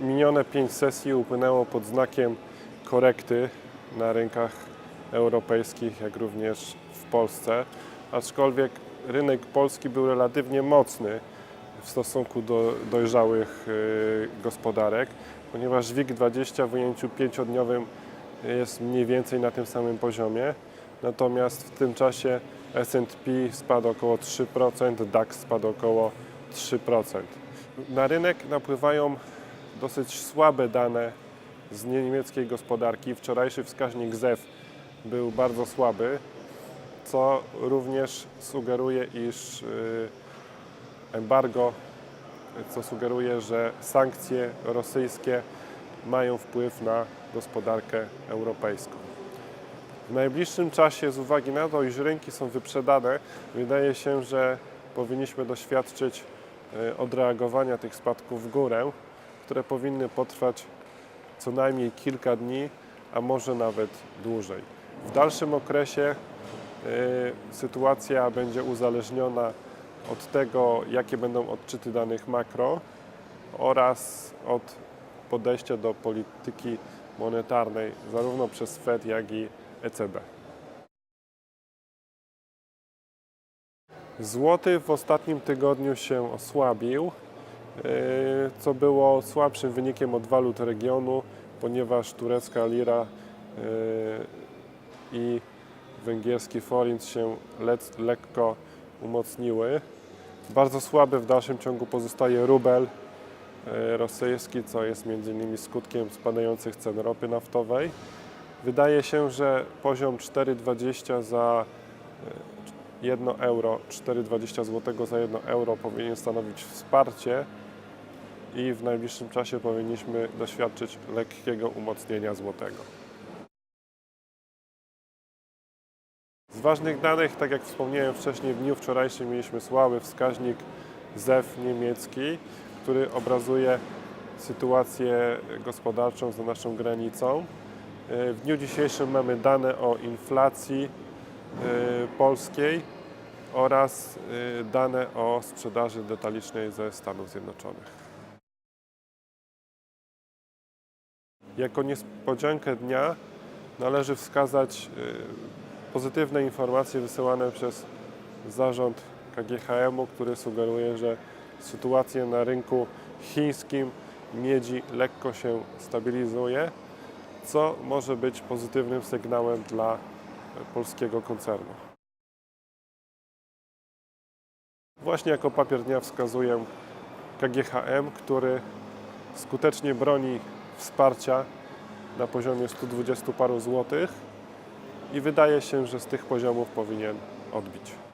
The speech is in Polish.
Minione pięć sesji upłynęło pod znakiem korekty na rynkach europejskich, jak również w Polsce, aczkolwiek rynek polski był relatywnie mocny w stosunku do dojrzałych y, gospodarek, ponieważ WIG20 w ujęciu pięciodniowym jest mniej więcej na tym samym poziomie, natomiast w tym czasie S&P spadł około 3%, DAX spadł około 3%. Na rynek napływają dosyć słabe dane z niemieckiej gospodarki. Wczorajszy wskaźnik ZEW był bardzo słaby, co również sugeruje, iż y, embargo, co sugeruje, że sankcje rosyjskie mają wpływ na gospodarkę europejską. W najbliższym czasie, z uwagi na to, iż rynki są wyprzedane, wydaje się, że powinniśmy doświadczyć e, odreagowania tych spadków w górę, które powinny potrwać co najmniej kilka dni, a może nawet dłużej. W dalszym okresie e, sytuacja będzie uzależniona od tego, jakie będą odczyty danych makro oraz od podejścia do polityki monetarnej zarówno przez Fed, jak i ECB. Złoty w ostatnim tygodniu się osłabił, co było słabszym wynikiem od walut regionu, ponieważ turecka lira yy, i węgierski forint się lekko umocniły. Bardzo słaby w dalszym ciągu pozostaje rubel e, rosyjski, co jest między innymi skutkiem spadających cen ropy naftowej. Wydaje się, że poziom 4,20 za e, 1 euro, 4,20 zł za 1 euro powinien stanowić wsparcie i w najbliższym czasie powinniśmy doświadczyć lekkiego umocnienia złotego. Z ważnych danych, tak jak wspomniałem wcześniej, w dniu wczorajszym mieliśmy słaby wskaźnik ZEW niemiecki, który obrazuje sytuację gospodarczą za naszą granicą. E, W dniu dzisiejszym mamy dane o inflacji e, polskiej oraz e, dane o sprzedaży detalicznej ze Stanów Zjednoczonych. Jako niespodziankę dnia należy wskazać e, pozytywne informacje wysyłane przez zarząd KGHM-u, który sugeruje, że sytuacja na rynku chińskim miedzi lekko się stabilizuje, co może być pozytywnym sygnałem dla polskiego koncernu. Właśnie jako papier dnia wskazuję KGHM, który skutecznie broni wsparcia na poziomie 120 paru złotych i wydaje się, że z tych poziomów powinien odbić.